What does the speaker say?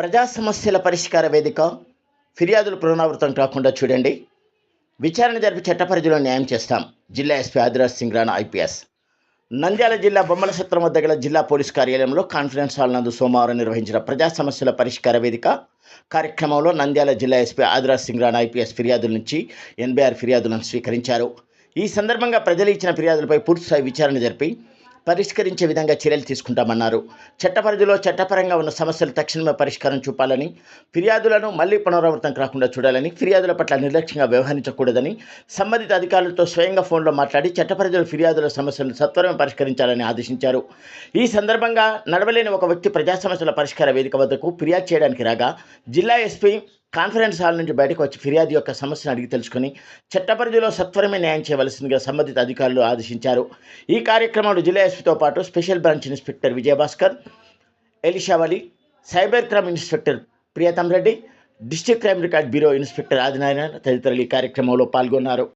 ప్రజా సమస్యల పరిష్కార వేదిక ఫిర్యాదులు పునరావృతం కాకుండా చూడండి. విచారణ జరిపి చట్టపరిధిలో న్యాయం చేస్తాం. జిల్లా ఎస్పీ ఆదిరాజ్ సింగ్ రాణా ఐపీఎస్. నంద్యాల జిల్లా బొమ్మల సత్రం వద్ద గల జిల్లా పోలీస్ కార్యాలయంలో కాన్ఫరెన్స్ హాల్ నందు సోమవారం నిర్వహించిన ప్రజా సమస్యల పరిష్కార వేదిక కార్యక్రమంలో నంద్యాల జిల్లా ఎస్పీ ఆదిరాజ్ సింగ్ రాణా ఐపీఎస్ ఫిర్యాదుల నుంచి ఎనభై ఆరు ఫిర్యాదులను స్వీకరించారు. ఈ సందర్భంగా ప్రజలు ఇచ్చిన ఫిర్యాదులపై పూర్తిస్థాయి విచారణ జరిపి పరిష్కరించే విధంగా చర్యలు తీసుకుంటామన్నారు. చట్ట పరిధిలో చట్టపరంగా ఉన్న సమస్యలు తక్షణమే పరిష్కారం చూపాలని ఫిర్యాదులను మళ్ళీ పునరావృతం కాకుండా చూడాలని ఫిర్యాదుల పట్ల నిర్లక్ష్యంగా వ్యవహరించకూడదని సంబంధిత అధికారులతో స్వయంగా ఫోన్లో మాట్లాడి చట్ట పరిధిలో ఫిర్యాదుల సమస్యలను సత్వరమే పరిష్కరించాలని ఆదేశించారు. ఈ సందర్భంగా నడవలేని ఒక వ్యక్తి ప్రజా సమస్యల పరిష్కార వేదిక వద్దకు ఫిర్యాదు చేయడానికి రాగా జిల్లా ఎస్పీ కాన్ఫరెన్స్ హాల్ నుంచి బయటకు వచ్చి ఫిర్యాదు యొక్క సమస్యను అడిగి తెలుసుకుని చట్టపరిధిలో సత్వరమే న్యాయం చేయవలసిందిగా సంబంధిత అధికారులు ఆదేశించారు. ఈ కార్యక్రమంలో జిల్లా ఎస్పీతో పాటు special branch inspector Vijayabhaskar Elishavali cyber crime inspector Priyatham Reddy district crime record bureau inspector Adinarayana తదితరులు ఈ కార్యక్రమంలో పాల్గొన్నారు.